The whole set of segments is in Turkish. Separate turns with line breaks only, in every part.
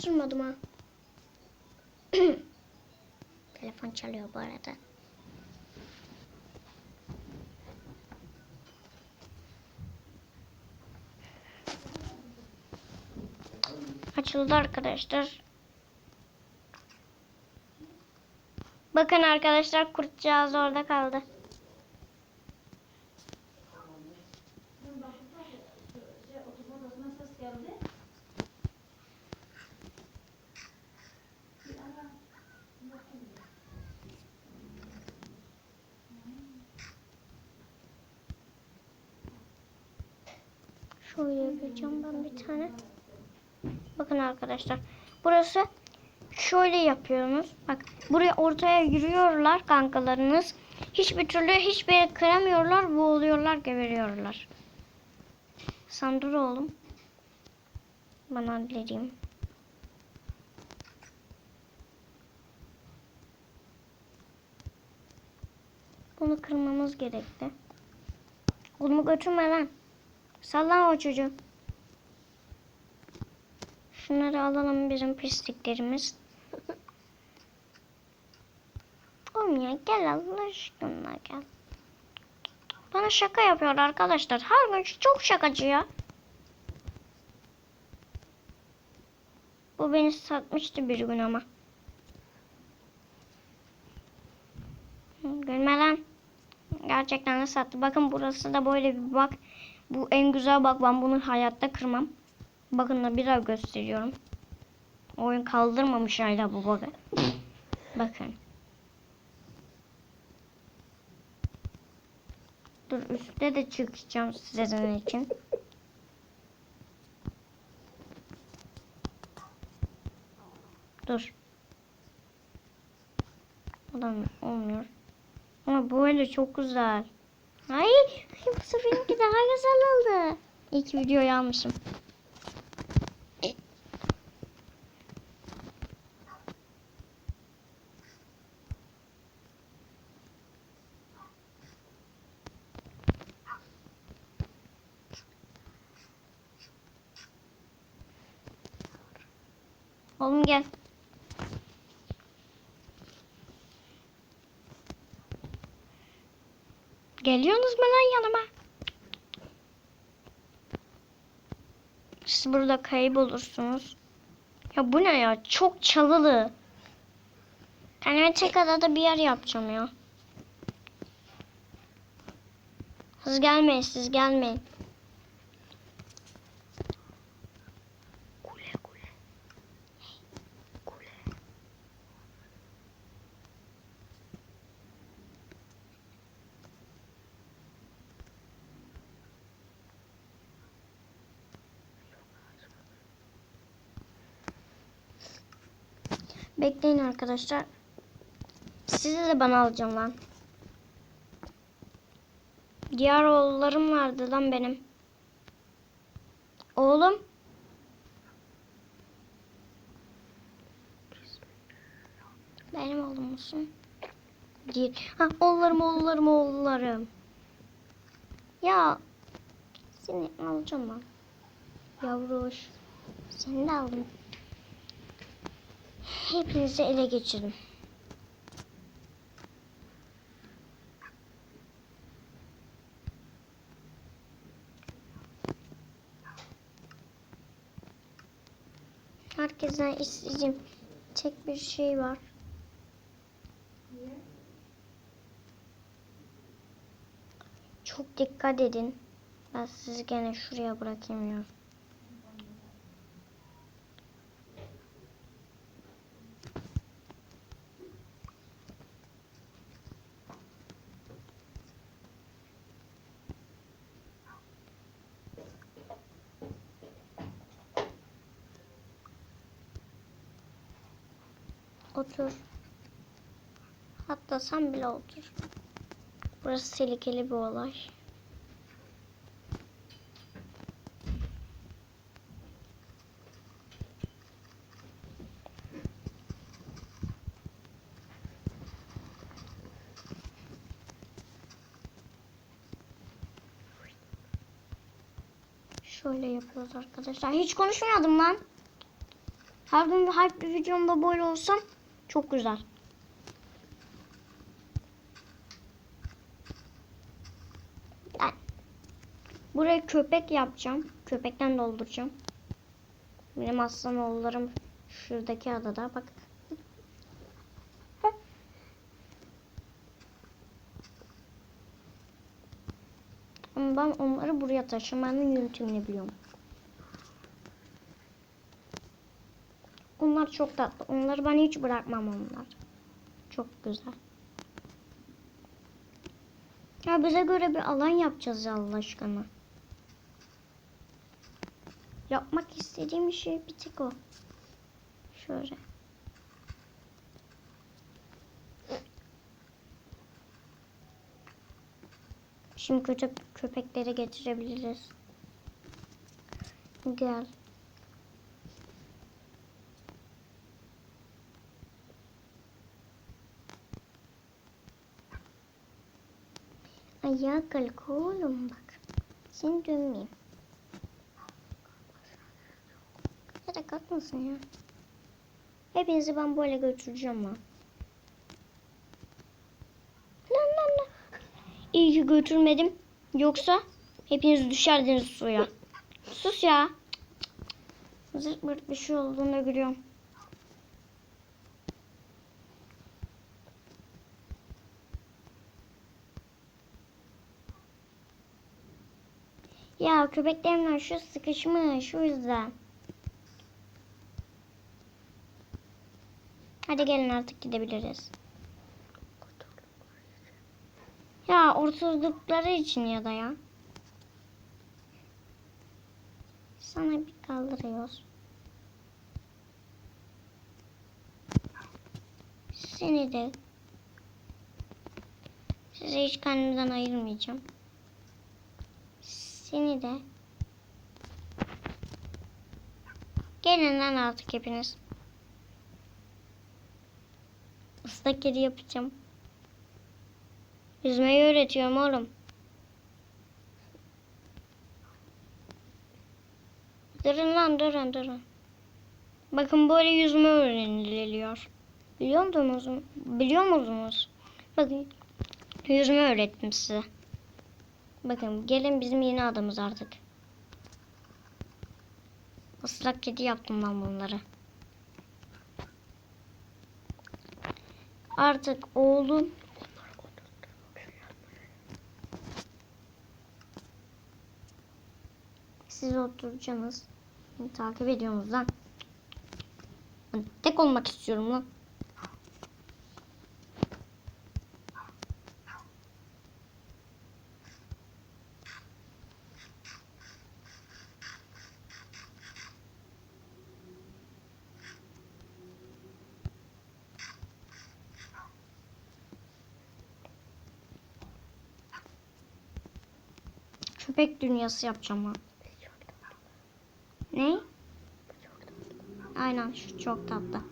karıştırmadım ha. Telefon çalıyor bu arada. Açıldı arkadaşlar. Bakın arkadaşlar kurtcağız orada kaldı. Şöyle yapacağım ben bir tane. Bakın arkadaşlar. Burası şöyle yapıyorsunuz. Bak buraya ortaya yürüyorlar kankalarınız. Hiçbir türlü hiçbir yere kıramıyorlar. Boğuluyorlar, geberiyorlar. Sen oğlum. Ben halledeyim. Bunu kırmamız gerekti. Oğlumu götürme lan. Sallama o çocuğu. Şunları alalım bizim pisliklerimiz. Oğlum ya gel Allah aşkına gel. Bana şaka yapıyor arkadaşlar. Her gün çok şakacı ya. Bu beni satmıştı bir gün ama. Gülme lan. Gerçekten de sattı. Bakın burası da böyle bir bak. Bu en güzel bak. Ben bunu hayatta kırmam. Bakın da bir daha gösteriyorum. Oyun kaldırmamış hala bu bug'ı. Bakın. Dur üstte de çıkacağım sizin için. Dur. Adam olmuyor. Ama böyle çok güzel. Ay, bu seferinki daha güzel oldu. İlk videoyu almışım. Oğlum gel. Geliyorsunuz mu lan yanıma? Siz burada kaybolursunuz. Ya bu ne ya? Çok çalılı. Kendime tek adada bir yer yapacağım ya. Siz gelmeyin, siz gelmeyin. Bekleyin arkadaşlar. Sizi de bana alacağım lan. Diğer oğullarım vardı lan benim. Oğlum. Benim oğlum musun? Değil. Ha oğullarım oğullarım oğullarım. Ya seni alacağım lan. Yavruş. Seni de aldım. Hepinizi ele geçirdim. Herkesten isteyeceğim tek bir şey var. Çok dikkat edin. Ben sizi gene şuraya bırakayım ya. Otur. Hatta sen bile otur. Burası tehlikeli bir olay. Şöyle yapıyoruz arkadaşlar. Hiç konuşmadım lan. Her gün bir her bir videomda böyle olsam çok güzel. Ben buraya köpek yapacağım. Köpekten dolduracağım. Benim aslan oğullarım şuradaki adada. Bak. Ben onları buraya taşımanın yöntemini biliyorum. Onlar çok tatlı. Onları ben hiç bırakmam onlar. Çok güzel. Ya bize göre bir alan yapacağız ya Allah aşkına. Yapmak istediğim şey bir tek o. Şöyle. Şimdi kötü köpekleri getirebiliriz. Gel. Ayağa kalk oğlum bak. Seni dövmeyeyim. Ya kalkmasın ya. Hepinizi ben böyle götüreceğim lan. Lan lan lan. İyi ki götürmedim. Yoksa hepiniz düşerdiniz suya. Sus ya. Zırt pırt bir şey olduğunu görüyorum. Ya köpeklerimden şu sıkışmış o yüzden. Hadi gelin artık gidebiliriz. Ya oturdukları için ya da ya. Sana bir kaldırıyoruz. Seni de size hiç kendimden ayırmayacağım. Seni de gelin lan artık hepiniz. Islak kedi yapacağım. Yüzmeyi öğretiyorum oğlum. Durun lan durun durun. Bakın böyle yüzme öğreniliyor. Biliyor musunuz? Biliyor musunuz? Bakın yüzme öğrettim size. Bakın gelin bizim yeni adamız artık. Islak kedi yaptım ben bunları. Artık oğlum siz oturacaksınız. Takip ediyorsunuz lan. Tek olmak istiyorum lan. Köpek dünyası yapacağım ben. Ne? Aynen şu çok tatlı.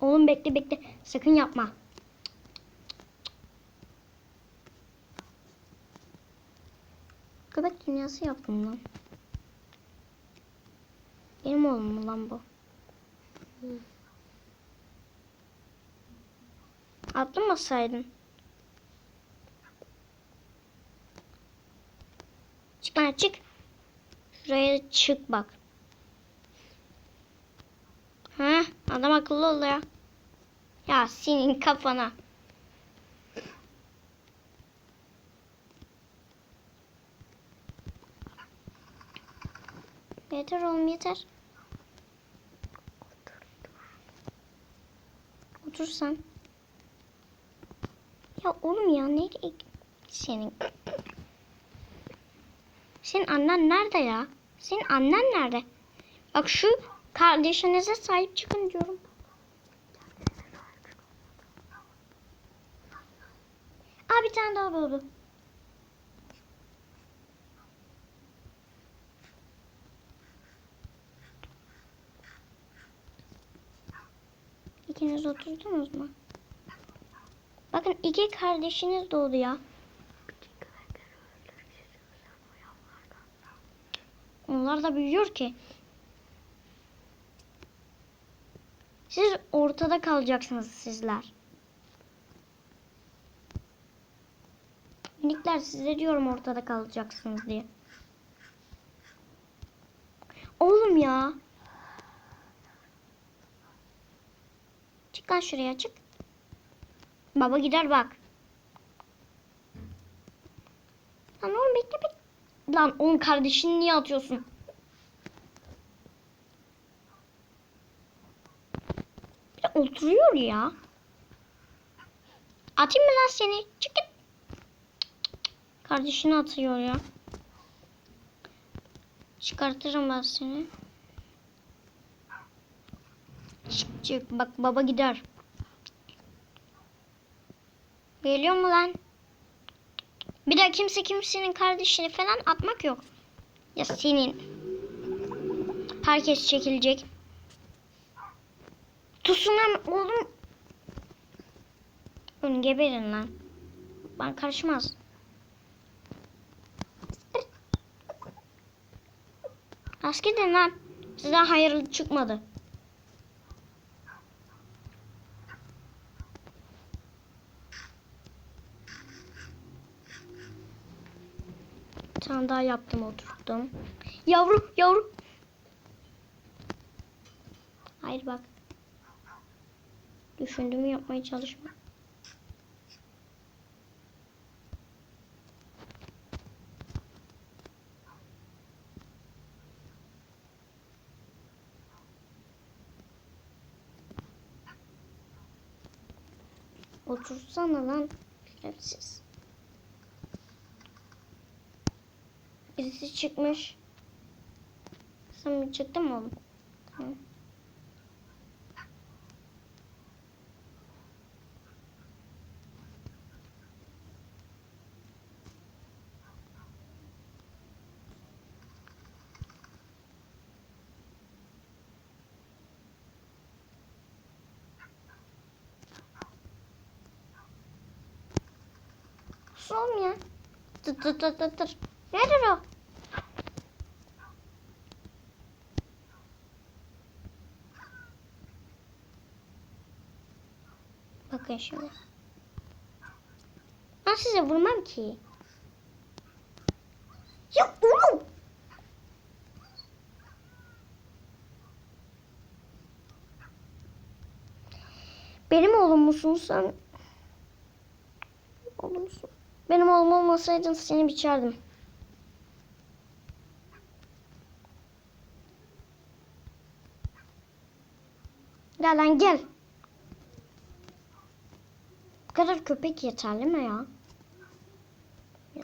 Oğlum bekle bekle. Sakın yapma. Köpek dünyası yaptım lan. Benim oğlum mu lan bu? Atlamasaydın. Çık lan çık. Şuraya çık bak. Ha, adam akıllı ol ya. Ya senin kafana. Yeter oğlum yeter. Otur sen. Ya oğlum ya ne senin? Senin annen nerede ya? Senin annen nerede? Bak şu kardeşinize sahip çıkın diyorum. Aa bir tane daha doğdu. İkiniz oturdunuz mu? Bakın iki kardeşiniz doğdu ya. Onlar da büyüyor ki. Siz ortada kalacaksınız sizler. Minikler size diyorum ortada kalacaksınız diye. Oğlum ya. Çık lan şuraya çık. Baba gider bak. Lan oğlum bekle bekle. Lan onun kardeşini niye atıyorsun? Bir oturuyor ya. Atayım mı lan seni? Çık git. Kardeşini atıyor ya. Çıkartırım ben seni. Çık çık. Bak baba gider. Geliyor mu lan? Bir daha kimse kimsenin kardeşini falan atmak yok. Ya senin. Herkes çekilecek. Tutsun lan oğlum. Onu geberin lan. Ben karışmaz. Az gidin lan. Sizden hayırlı çıkmadı. Tane daha yaptım oturttum. Yavru yavru. Hayır bak. Düşündüğümü yapmaya çalışma. Otursana lan. Şerefsiz. Birisi çıkmış. Sen bir çıktın mı oğlum? Tamam. Ya. Tır tır tır tır tır. Nedir o? Şimdi. Ben size vurmam ki. Ya oğlum. Benim oğlum musun sen? Oğlumsun. Benim oğlum olmasaydın seni biçerdim. Gel lan gel. Kadar köpek yeterli mi ya?